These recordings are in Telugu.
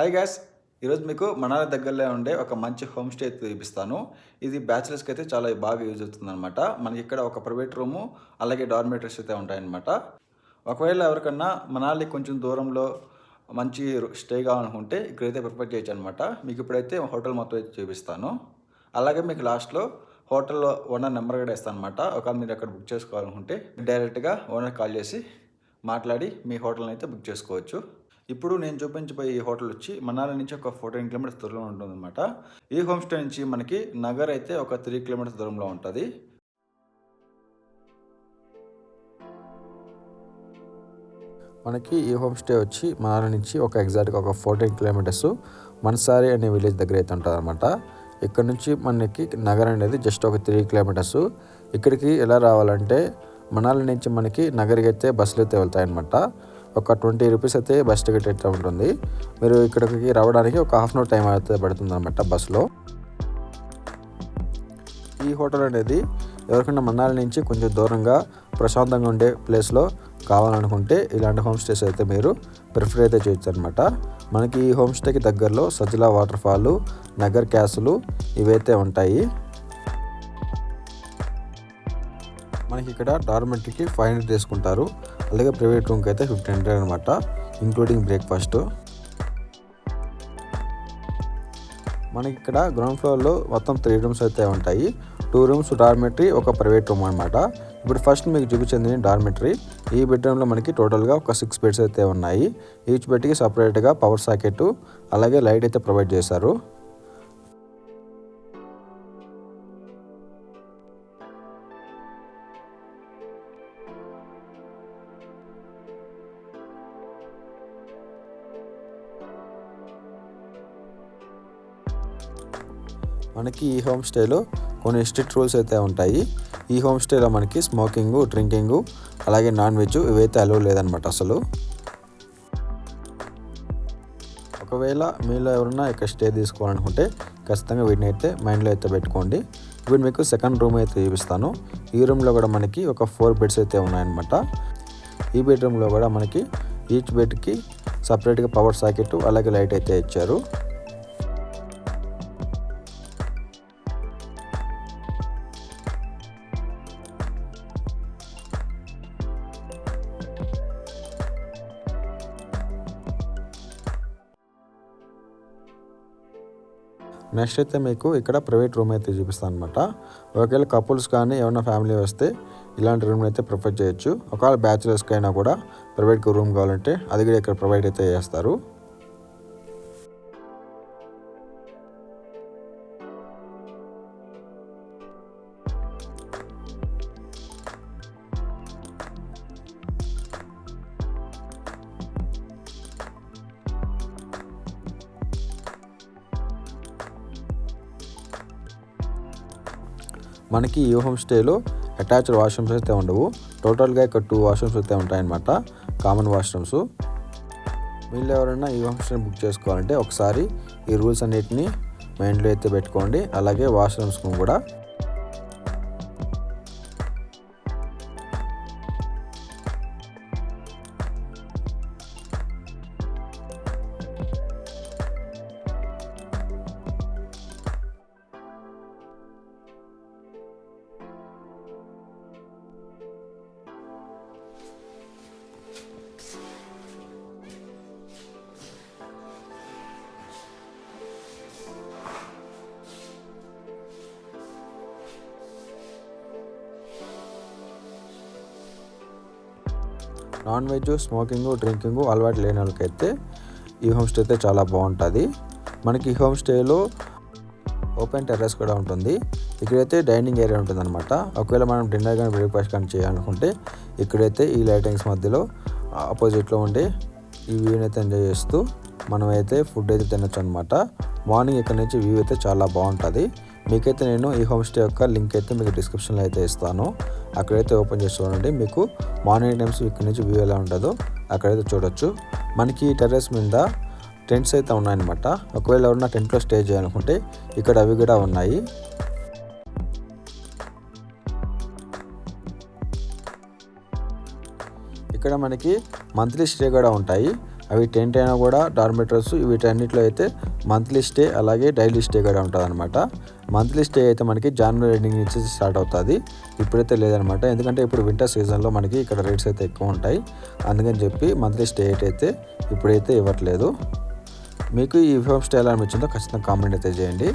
హై గ్యాస్ ఈరోజు మీకు మనాలి దగ్గరలో ఉండే ఒక మంచి హోమ్ స్టే చూపిస్తాను. ఇది బ్యాచిలర్స్కి అయితే చాలా బాగా యూజ్ అవుతుంది అనమాట మనకి ఇక్కడ ఒక ప్రైవేట్ రూము అలాగే డార్మేటరీస్ అయితే ఉంటాయన్నమాట. ఒకవేళ ఎవరికన్నా మనాలి కొంచెం దూరంలో మంచి స్టే కావాలనుకుంటే ఇక్కడైతే ప్రిఫర్ చేయొచ్చు అనమాట మీకు ఇప్పుడైతే హోటల్ మొత్తం అయితే చూపిస్తాను. అలాగే మీకు లాస్ట్లో హోటల్లో ఓనర్ నెంబర్ కూడా ఇస్తాను అనమాట ఒకవేళ మీరు అక్కడ బుక్ చేసుకోవాలనుకుంటే డైరెక్ట్గా ఓనర్ కాల్ చేసి మాట్లాడి మీ హోటల్ని అయితే బుక్ చేసుకోవచ్చు. ఇప్పుడు నేను చూపించబోయే ఈ హోటల్ వచ్చి మనాలి నుంచి ఒక ఫోర్టీన్ కిలోమీటర్స్ దూరంలో ఉంటుందన్నమాట. ఈ హోమ్ స్టే నుంచి మనకి నగర్ అయితే ఒక త్రీ కిలోమీటర్స్ దూరంలో ఉంటుంది. మనకి ఈ హోమ్ స్టే వచ్చి మనాలి నుంచి ఒక ఎగ్జాక్ట్గా ఒక ఫోర్టీన్ కిలోమీటర్స్ మన్సారి అనే విలేజ్ దగ్గర అయితే ఉంటుంది అనమాట ఇక్కడ నుంచి మనకి నగర్ అనేది జస్ట్ ఒక త్రీ కిలోమీటర్స్. ఇక్కడికి ఎలా రావాలంటే మనాలి నుంచి మనకి నగరికి అయితే బస్సులు అయితే వెళ్తాయన్నమాట. ఒక ట్వంటీ రూపీస్ అయితే బస్ టికెట్ అయితే ఉంటుంది. మీరు ఇక్కడికి రావడానికి ఒక హాఫ్ అన్ అవర్ టైం అయితే పడుతుంది అనమాట బస్సులో. ఈ హోటల్ అనేది ఎవరికైనా మన్నాల నుంచి కొంచెం దూరంగా ప్రశాంతంగా ఉండే ప్లేస్లో కావాలనుకుంటే ఇలాంటి హోమ్ స్టేస్ అయితే మీరు ప్రిఫర్ అయితే చేయొచ్చు అనమాట మనకి ఈ హోమ్ స్టేకి దగ్గరలో సజ్జల వాటర్ ఫాల్ నగర్ క్యాసులు ఇవైతే ఉంటాయి. మనకి ఇక్కడ డార్మెంటరీకి ఫైవ్ హండ్రెడ్ తీసుకుంటారు. అలాగే ప్రైవేట్ రూమ్కి అయితే ఫిఫ్టీన్ హండ్రెడ్ అనమాట ఇంక్లూడింగ్ బ్రేక్ఫాస్ట్. మనకి ఇక్కడ గ్రౌండ్ ఫ్లోర్లో మొత్తం త్రీ రూమ్స్ అయితే ఉంటాయి. టూ రూమ్స్ డార్మెటరీ ఒక ప్రైవేట్ రూమ్ అనమాట ఇప్పుడు ఫస్ట్ మీకు చూపించింది డార్మెటరీ. ఈ బెడ్రూమ్లో మనకి టోటల్గా ఒక సిక్స్ బెడ్స్ అయితే ఉన్నాయి. ఈచ్ బెడ్కి సపరేట్గా పవర్ సాకెట్ అలాగే లైట్ అయితే ప్రొవైడ్ చేశారు. మనకి ఈ హోమ్ స్టేలో కొన్ని స్ట్రిక్ట్ రూల్స్ అయితే ఉంటాయి. ఈ హోమ్ స్టేలో మనకి స్మోకింగ్ డ్రింకింగ్ అలాగే నాన్ వెజ్ ఇవైతే అలో లేదనమాట అసలు. ఒకవేళ మీలో ఎవరైనా ఇక్కడ స్టే తీసుకోవాలనుకుంటే ఖచ్చితంగా వీటిని అయితే మైండ్లో అయితే పెట్టుకోండి. ఇప్పుడు మీకు సెకండ్ రూమ్ అయితే చూపిస్తాను. ఈ రూమ్లో కూడా మనకి ఒక ఫోర్ బెడ్స్ అయితే ఉన్నాయన్నమాట. ఈ బెడ్రూమ్లో కూడా మనకి ఈచ్ బెడ్కి సపరేట్గా పవర్ సాకెట్ అలాగే లైట్ అయితే ఇచ్చారు. నెక్స్ట్ అయితే మీకు ఇక్కడ ప్రైవేట్ రూమ్ అయితే చూపిస్తాను అనమాట ఒకవేళ కపుల్స్ కానీ ఏమైనా ఫ్యామిలీ వస్తే ఇలాంటి రూమ్ అయితే ప్రిఫర్ చేయొచ్చు. ఒకవేళ బ్యాచులర్స్కి అయినా కూడా ప్రైవేట్ రూమ్ కావాలంటే అది కూడా ఇక్కడ ప్రొవైడ్ అయితే చేస్తారు. మనకి ఈ హోమ్ స్టేలో అటాచ్డ్ వాష్రూమ్స్ అయితే ఉండవు. టోటల్గా ఇక్కడ టూ వాష్రూమ్స్ అయితే ఉంటాయన్నమాట. Common washrooms. వీళ్ళు ఎవరైనా ఈ హోమ్ స్టేని బుక్ చేసుకోవాలంటే ఒకసారి ఈ రూల్స్ అన్నిటిని మైండ్లో అయితే పెట్టుకోండి. అలాగే వాష్రూమ్స్ కూడా. నాన్ వెజ్ స్మోకింగ్ డ్రింకింగ్ అలవాటు లేని వాళ్ళకైతే ఈ హోమ్ స్టే అయితే చాలా బాగుంటుంది. మనకి ఈ హోమ్ స్టేలో ఓపెన్ టెర్రస్ కూడా ఉంటుంది. ఇక్కడైతే డైనింగ్ ఏరియా ఉంటుంది అనమాట ఒకవేళ మనం డిన్నర్ కానీ బ్రేక్ఫాస్ట్ కానీ చేయాలనుకుంటే ఇక్కడైతే ఈ లైటింగ్స్ మధ్యలో ఆపోజిట్లో ఉండి ఈ వ్యూని అయితే ఎంజాయ్ చేస్తూ మనమైతే ఫుడ్ అయితే తినొచ్చు అనమాట మార్నింగ్ ఇక్కడ నుంచి వ్యూ అయితే చాలా బాగుంటుంది. మీకైతే నేను ఈ హోమ్ స్టే యొక్క లింక్ అయితే మీకు డిస్క్రిప్షన్లో అయితే ఇస్తాను. అక్కడైతే ఓపెన్ చేసి చూడండి. మీకు మార్నింగ్ టైమ్స్ ఇక్కడ నుంచి వ్యూ ఎలా ఉంటుందో అక్కడైతే చూడొచ్చు. మనకి టెర్రస్ మీద టెంట్స్ అయితే ఉన్నాయన్నమాట. ఒకవేళ ఎవరన్నా టెంట్లో స్టే చేయాలనుకుంటే ఇక్కడ అవి కూడా ఉన్నాయి. ఇక్కడ మనకి మంత్లీ స్టే కూడా ఉంటాయి. అవి టెంట్ అయినా కూడా డార్మెటర్స్ వీటన్నిటిలో అయితే మంత్లీ స్టే అలాగే డైలీ స్టే కూడా ఉంటుంది అనమాట మంత్లీ స్టే అయితే మనకి జనవరి ఎండింగ్ నుంచి స్టార్ట్ అవుతుంది. ఇప్పుడైతే లేదనమాట ఎందుకంటే ఇప్పుడు వింటర్ సీజన్లో మనకి ఇక్కడ రేట్స్ అయితే ఎక్కువ ఉంటాయి. అందుకని చెప్పి మంత్లీ స్టే అయితే ఇప్పుడైతే ఇవ్వట్లేదు. మీకు ఈ హోమ్ స్టే ఎలా అనిపించిందో ఖచ్చితంగా కామెంట్ అయితే చేయండి.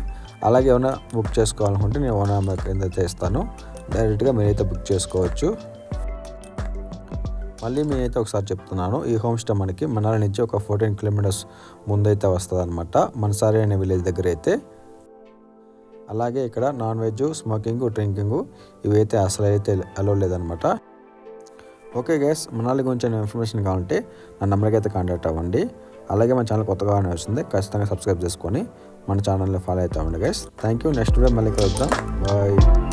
అలాగే ఏమైనా బుక్ చేసుకోవాలనుకుంటే నేను ఓనర్ నెంబర్ కింద అయితే ఇస్తాను. డైరెక్ట్గా మీరైతే బుక్ చేసుకోవచ్చు. మళ్ళీ నేనైతే ఒకసారి చెప్తున్నాను. ఈ హోమ్ స్టే మనకి మనాలి నుంచి ఒక ఫోర్టీన్ కిలోమీటర్స్ ముందైతే వస్తుంది అనమాట మనసారి అనే విలేజ్ దగ్గర అయితే అలాగే ఇక్కడ నాన్ వెజ్ స్మోకింగ్ డ్రింకింగ్ ఇవైతే అసలు అయితే అలో లేదనమాట ఓకే గైస్ మనాలి గురించి ఇన్ఫర్మేషన్ కావాలంటే నా నెంబర్కి అయితే కాంటాక్ట్ అవ్వండి. అలాగే మన ఛానల్ కొత్తగా వస్తుంది ఖచ్చితంగా సబ్స్క్రైబ్ చేసుకొని మన ఛానల్ని follow అవుతామండి guys. Thank you next video మళ్ళీ కలుద్దాం. బాయ్.